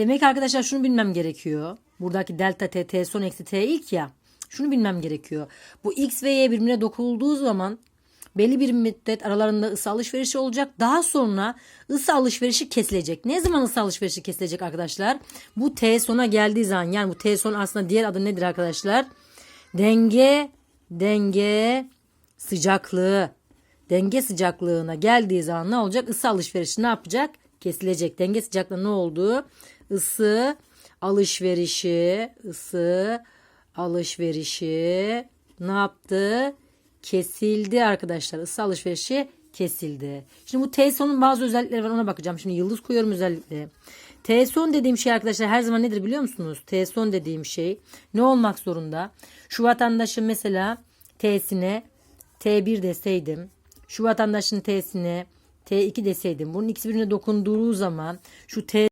Demek arkadaşlar şunu bilmem gerekiyor. Buradaki delta t, t son eksi t ilk ya. Şunu bilmem gerekiyor. Bu x ve y birbirine dokunulduğu zaman belli bir müddet aralarında ısı alışverişi olacak. Daha sonra ısı alışverişi kesilecek. Ne zaman ısı alışverişi kesilecek arkadaşlar? Bu t sona geldiği zaman yani bu t son aslında diğer adı nedir arkadaşlar? Denge, denge sıcaklığı. Denge sıcaklığına geldiği zaman ne olacak? Isı alışverişi ne yapacak? Kesilecek. Denge sıcaklığı ne oldu? Isı alışverişi, ısı alışverişi ne yaptı? Kesildi arkadaşlar. Isı alışverişi kesildi. Şimdi bu T-sonun bazı özellikleri var ona bakacağım. Şimdi yıldız koyuyorum özellikle. T-son dediğim şey arkadaşlar her zaman nedir biliyor musunuz? T-son dediğim şey ne olmak zorunda? Şu vatandaşın mesela T'sine T1 deseydim. Şu vatandaşın T'sine T2 deseydim. Bunun ikisi birbirine dokunduğu zaman şu T